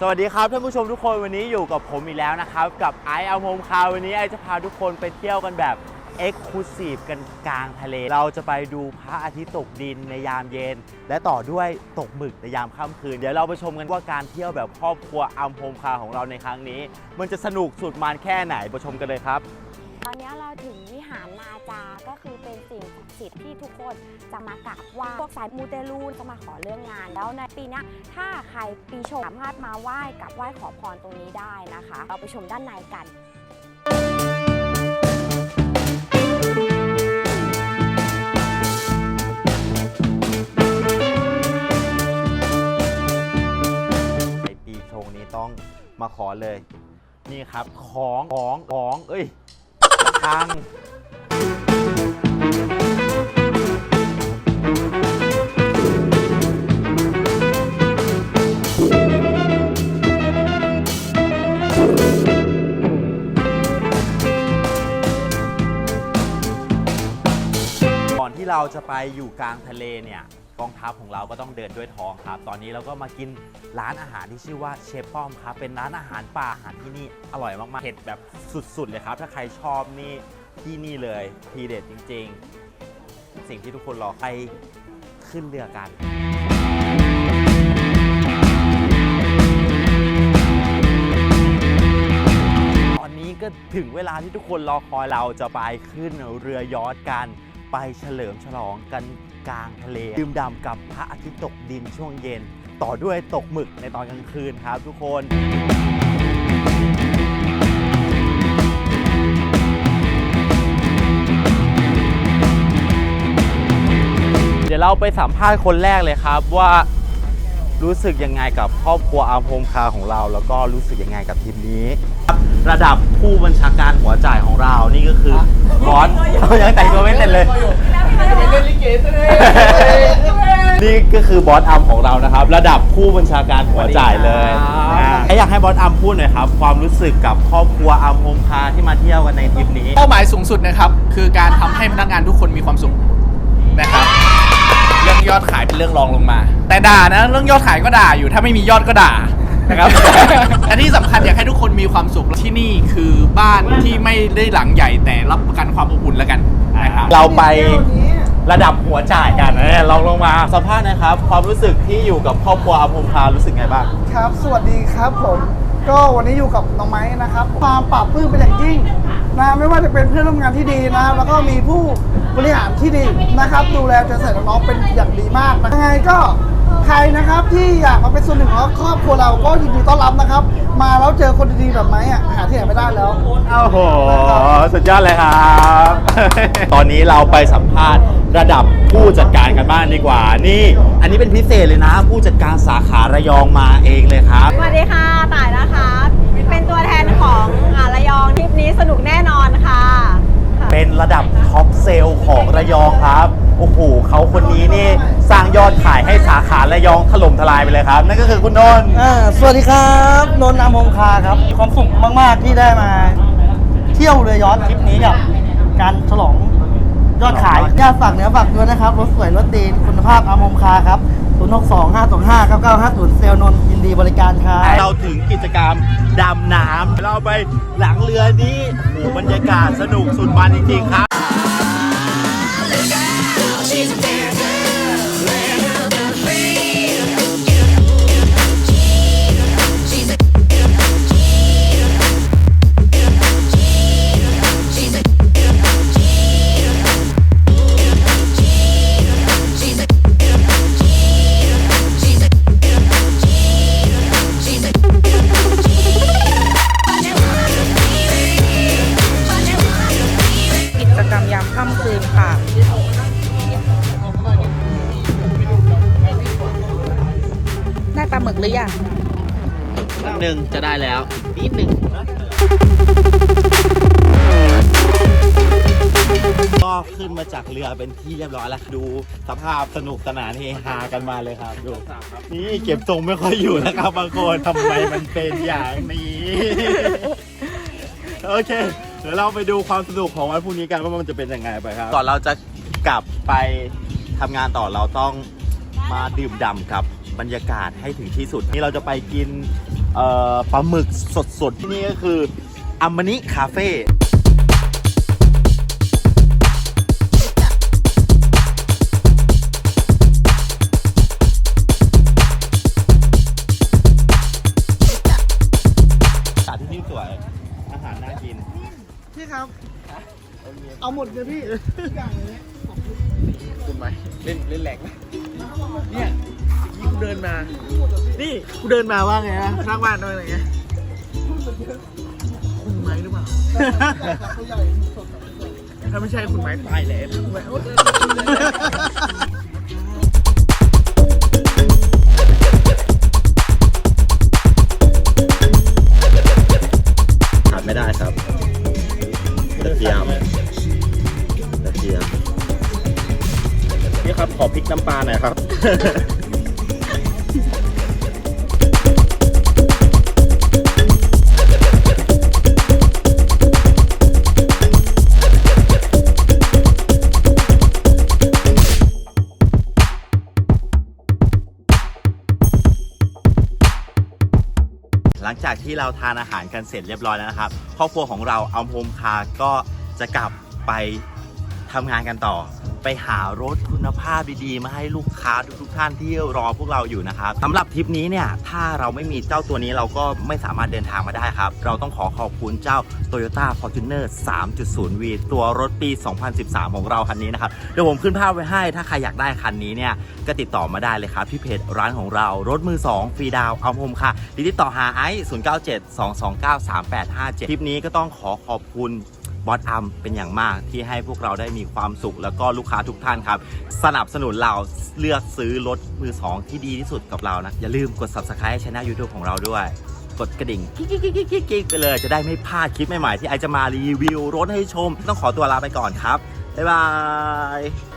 สวัสดีครับท่านผู้ชมทุกคนวันนี้อยู่กับผมอีกแล้วนะครับ กับไอเอาโฮมคาวันนี้ไอจะพาทุกคนไปเที่ยวกันแบบเอ็กซ์คลูซีฟกันกลางทะเล เราจะไปดูพระอาทิตย์ตกดินในยามเย็น และต่อด้วยตกหมึกในยามค่ำคืน เดี๋ยวเราไปชมกันว่าการเที่ยวแบบครอบครัวอัมโฮมคาของเราในครั้งนี้ มันจะสนุกสุดมันแค่ไหนไปชมกันเลยครับ ตอนนี้เราถึงวิหารนาจาก็คือเป็น สิ่งศักดิ์สิทธิ์ที่ทุกคนจะมากราบไหว้พวกสายมูเตลูนจะมาขอเรื่องงาน แล้วในปีนี้ถ้าใครปีชงสามารถมาไหว้กับไหว้ขอพรตรงนี้ได้นะคะ เราไปชมด้านในกันในปีชงนี้ต้องมาขอเลย นี่ครับของของของเอ้ยทาง เราจะไปอยู่กลางทะเลเนี่ยกองทัพของเราก็ต้องเดินด้วยท้องครับ ตอนนี้เราก็มากินร้านอาหารที่ชื่อว่าเชฟป้อมครับ เป็นร้านอาหารป่าอาหารที่นี่อร่อยมากๆเผ็ดแบบสุดๆเลยครับ ถ้าใครชอบนี่ที่นี่เลยทีเด็ดจริง ๆ สิ่งที่ทุกคนรอไปขึ้นเรือกันตอนนี้ก็ถึงเวลาที่ทุกคนรอคอยเราจะไปขึ้นเรือยอชต์กัน ไปเฉลิมฉลองกันกลางทะเลดื่มด่ำกับพระอาทิตย์ตกดินช่วงเย็น ต่อด้วยตกหมึกในตอนกลางคืนครับทุกคนเดี๋ยวเราไปสัมภาษณ์คนแรกเลยครับว่ารู้สึกยังไงกับครอบครัวอาร์มโฮมคาของเรา แล้วก็รู้สึกยังไงกับทีมนี้ ระดับผู้บัญชาการหัวจ่ายของเรา นี่ก็คือบอสยังแต่งตัวไม่เสร็จเลยนี่ก็คือบอสอัมของเรานะครับ ระดับผู้บัญชาการหัวจ่ายเลยสวัสดีครับอ่าอยากให้บอสอัมพูดหน่อยครับ ความรู้สึกกับครอบครัวอัมโฮมคาที่มาเที่ยวกันในทริปนี้ เป้าหมายสูงสุดนะครับ คือการทำให้พนักงานทุกคนมีความสุขนะครับ เรื่องยอดขายเป็นเรื่องรองลงมา แต่ด่านะ เรื่องยอดขายก็ด่าอยู่ ถ้าไม่มียอดก็ด่า นะครับ อันที่สำคัญอยากให้ทุกคนมีความสุขที่นี่คือบ้านที่ไม่ได้หลังใหญ่แต่รับประกันความอบอุ่นแล้วกันนะครับ เราไประดับหัวจ่ายกันนะลองลงมาสัมภาษณ์นะครับ ความรู้สึกที่อยู่กับครอบครัวอัมโฮมคารู้สึกไงบ้าง ครับ สวัสดีครับผม ก็วันนี้อยู่กับน้องไม้นะครับ ความปรับปลื้มเป็นอย่างยิ่งนะไม่ว่าจะเป็นเพื่อนร่วมงานที่ดีนะครับ แล้วก็มีผู้บริหารที่ดีนะครับ ดูแลใจใส่น้องๆเป็นอย่างดีมากนะยังไงก็ ใครนะครับที่อยากมาเป็นส่วนหนึ่งของครอบครัวเราก็ยินดีต้อนรับนะครับ มาแล้วเจอคนดีๆแบบไม้อะหาที่ไหนไม่ได้แล้วโอ้โห สุดยอดเลยครับ ตอนนี้เราไปสัมภาษณ์ระดับผู้จัดการกันบ้างดีกว่า นี่ อันนี้เป็นพิเศษเลยนะ ผู้จัดการสาขาระยองมาเองเลยครับ สวัสดีค่ะต่ายนะคะ เป็นตัวแทนของอ่าระยองทริปนี้สนุกแน่นอนค่ะค่ะเป็นระดับท็อปเซลล์ของระยองครับ โอ้โหเขาคนนี้นี่สร้างยอดขายให้สาขาระยองถล่มทลายไปเลยครับ นั่นก็คือคุณนนท์อ่าสวัสดีครับนนท์นามโฮมคาครับมีความสุขมาก ๆ ที่ได้มา เที่ยวเรือยอชต์ทริปนี้กับการฉลองยอดขายญาติฝากเนื้อฝากตัวนะครับรถสวยรถดีคุณภาพอามมคาครับ0 6 2 5 2 5 9 9 5 0 เซลล์นนท์ยินดีบริการครับเราถึงกิจกรรมดำน้ำเราไปหลังเรือนี้โอ้โหบรรยากาศสนุกสุดมันจริงๆครับ หนึ่งจะได้แล้วนิดหนึ่งก็ขึ้นมาจากเรือเป็นที่เรียบร้อยแล้วดูสภาพสนุกสนานเฮฮากันมาเลยครับดูนี่เก็บทรงไม่ค่อยอยู่นะครับบางคนทำไมมันเป็นอย่างนี้ โอเค เดี๋ยวเราไปดูความสนุกของวันพรุ่งนี้กันว่ามันจะเป็นยังไงไปครับก่อนเราจะกลับไปทำงานต่อเราต้องมาดื่มด่ำกับบรรยากาศให้ถึงที่สุดนี่เราจะไปกิน ปลาหมึกสดๆ ที่นี่ก็คืออัมมานิคาเฟ่สถานที่นี่สวย อาหารน่ากิน พี่ครับ เอาหมดเลยพี่ทุกอย่างเลยคุณไหมเล่นเล่นแรงเนี่ยยิ่ง เดินมา นี่กูเดินมาว่าไงนะสร้างบ้านด้วยอะไรเงี้ยคุณไม้หรือเปล่า ถ้าไม่ใช่คุณไม้ตายแล้วคุณไม้โอ๊ยขาดไม่ได้ครับกระเทียมกระเทียมนี่ครับขอพริกน้ำปลาหน่อยครับ ลังจากที่เราทานอาหารกันเสร็จเรียบร้อยแล้วนะครับ ครอบครัวของเราเอาโฮมคาร์ก็จะกลับไป ทำงานกันต่อ ไปหารถคุณภาพดีๆ มาให้ลูกค้าทุกๆท่านที่รอพวกเราอยู่นะครับสำหรับทริปนี้เนี่ยถ้าเราไม่มีเจ้าตัวนี้เราก็ไม่สามารถเดินทางมาได้ครับ เราต้องขอขอบคุณเจ้า Toyota Fortuner 3.0V ตัวรถปี 2013 ของเราคันนี้นะครับเดี๋ยวผมขึ้นภาพไว้ให้ ถ้าใครอยากได้คันนี้เนี่ยก็ติดต่อมาได้เลยครับที่เพจร้านของเรารถมือ 2 ฟรีดาวเอาโฮมค่ะติดต่อหาไอซ์097 229 3857 คลิปนี้ก็ต้องขอขอบคุณ บอสอัมเป็นอย่างมากที่ให้พวกเราได้มีความสุข แล้วก็ลูกค้าทุกท่านครับ สนับสนุนเราเลือกซื้อรถมือสองที่ดีที่สุดกับเรานะ อย่าลืมกด subscribe ช่อง YouTube ของเราด้วย กดกระดิ่งกิ๊กกิ๊กกิ๊กกิ๊กกิ๊กไปเลยจะได้ไม่พลาดคลิปใหม่ๆที่ไอจะมารีวิวรถให้ชม ต้องขอตัวลาไปก่อนครับบ๊ายบาย